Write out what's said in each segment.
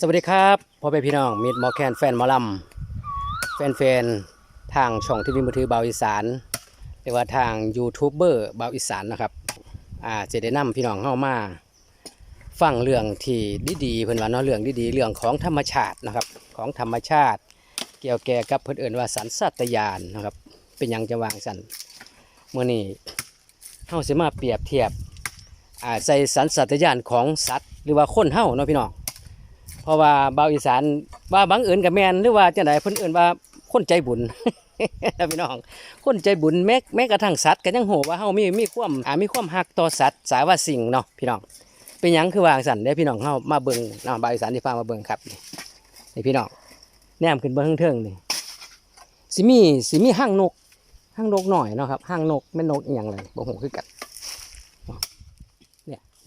สวัสดีครับพ่อแม่พี่น้องมิดหมอแคนแฟนหมอลำแฟนๆทางช่องทีวีมือถือเบาอีสานหรือว่าทางยูทูบเบอร์เบาอีสานนะครับอ่าจะได้นำพี่น้องเข้ามาฟังเรื่องที่ดีๆเพิ่อนว่าเนาะเรื่องดีๆเรื่องของธรรมชาตินะครับ ของธรรมชาติ เกี่ยวแก่กับเพิ่อนเอิ่นว่าสันสัตยานนะครับ เป็นยังจะวางสันเมื่อนี้เฮาสิมาเปรียบเทียบอ่าใส่สันสัตยานของสัตว์ หรือว่าคนเฮาเนาะพี่น้อง เพราะว่าเบาอีสานว่าบังเอิญกับแมนหรือว่าจังไดเพิ่นเอิ้นว่าคนใจบุญพี่น้อง คนใจบุญแม้แม้กระทั่งสัตว์ก็ยังโหว่าเฮามีมีความอ่ามีความฮักต่อสัตว์สายว่าสิ่งเนาะพี่น้อง เป็นยังคือว่าสันเด้พี่น้องเฮามาเบิ่งเนาะบาอีสานที่พามาเบิ่งครับนี่พี่น้องแนมขึ้นเบิ่งเทิงนี่สิมีสิมีห้างนกห้างนกหน่อยเนาะครับห้างนกแม่นนกอีหยังไรบ่ฮู้คือกัน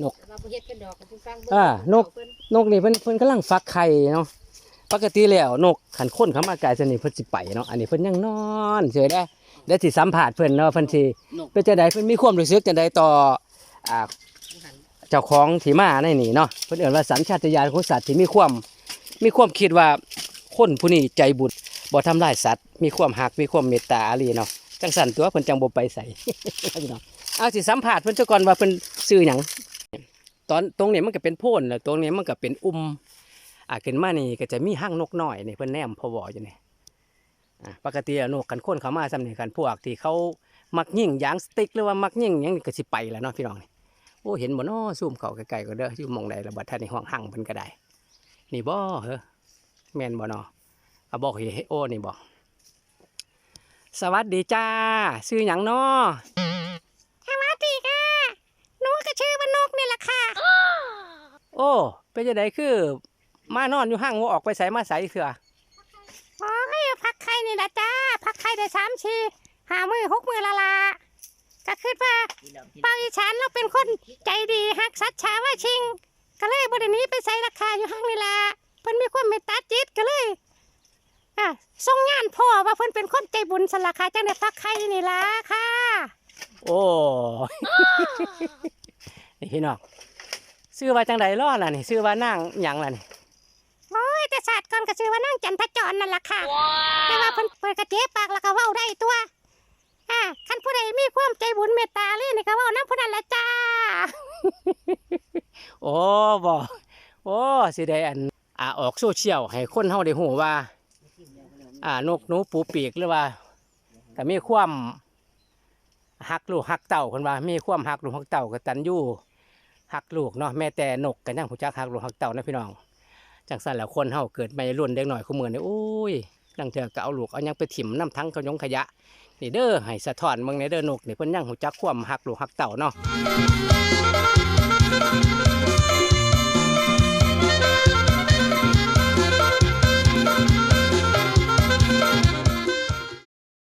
นี่ยนกเราบ่เฮ็ดเป็นดอกกับผู้ฟังอ่านก นกนี่เพิ่นเพิ่นกำลังฟักไข่เนาะปกติแล้วนกขันค้นเขามากายสนิทเพิ่นสิไปเนาะอันนี้เพิ่นยังนอนเฉยได้ได้สิสัมผัสเพิ่นเนาะเพิ่นสินกเป็นจังไดเพิ่นมีความรู้สึกจังไดต่ออ่าเจ้าของที่มาในนี่เนาะเพิ่นเอ่นว่าสัญชาตญาณของสัตว์ที่มีความมีความคิดว่าคนผู้นี้ใจบุญบ่ทำลายสัตว์มีความหักมีความเมตตาอารีเนาะจังสั่นตัวเพิ่นจังบ่ไปใส่พี่น้องเอาสิสัมผัสเพิ่นซะก่อนว่าเพิ่นชื่อหยัง ตอนตรงนี้มันก็เป็นโพ่นแล้วตรงนี้มันก็เป็นอุ้มอ่าขึ้นมานี่ก็จะมีห้างนกน้อยนี่เพิ่อนแนมพอวออยู่นี่อ่าปกติแล้วนกกันคนเขามาซ้ำนี่กันพวกที่เขามักยิ่งยางสติ๊กหรือว่ามักยิ่งยังก็สิไปแล้วเนาะพี่น้องนี่โอ้เห็นบ่เนาะซูมเขาไกลๆก็เด้ออยู่มองใดระบัดท่านในห้องหั่งเพิ่นก็ได้นี่บ่เฮ้อแม่นบ่เนาะเอาบอกเฮ้โอ้นี่บ่สวัสดีจ้าชื่อหยังเนาะ สวัสดีค่ะหนูก็ชื่อว่านกนี่แหละ ค่ะ โอ้เป็นจังไดคือ มานอนอยู่ห้างว่าออกไปใส่มาใส่เถื่อโอ้ยพักไข่นี่ละจ้าพักไข่ได้สามชีหามือหกมือละละก็คือว่าปางอีสานเราเป็นคนใจดีฮักสัตว์ชาว่าชิง ก็เลยบรินี้ไปใส่ราคาอยู่ห้างนี่ละเพิ่นมีความเมตตาจิตก็เลยอะส่งงานพ่อว่าเพิ่นเป็นคนใจบุญสละค่ะจังได้พักไข่นี่ละค่ะ โอ้ นี่พี่น้องซื้อว่าจังไดล่อล่ะนี่ซื้อว่านั่งหยังล่ะนี่โอ้ยแต่ศาสตร์ก่อนก็ชื่อว่านั่งจันทจรนั่นล่ะค่ะ แต่ว่าเพิ่นเปิดกระเจ๊ปากแล้วก็เว้าได้ตัวอ่าคันผู้ใดมีความใจบุญเมตตาเลยนี่ก็เว้านำผู้นั้นละจ้า โอ้บ่โอ้สิได้อันอ่าออกโซเชียลให้คนเฮาได้ฮู้ว่า อ่านกหนูปูปีกหรือว่าก็มีความฮักลูกฮักเต่าเพิ่นว่ามีความฮักลูกฮักเต่ากตัญญู หักลูกเนาะแม่แต่นกกันยังรู้จักหักลูกหักเต่านะพี่น้องจังซั่นแล้วคนเฮาเกิดใหม่รุ่นเด็กหน่อยคู่มือนี่โอ้ยลังเถื่อก็เอาลูกเอายังไปถิ่มน้ำทั้งขยงขยะนี่เด้อให้สะท้อนเมืองในเด้อนกนี่เพิ่นยังหูจักความหักลูกหักเต่าเนาะ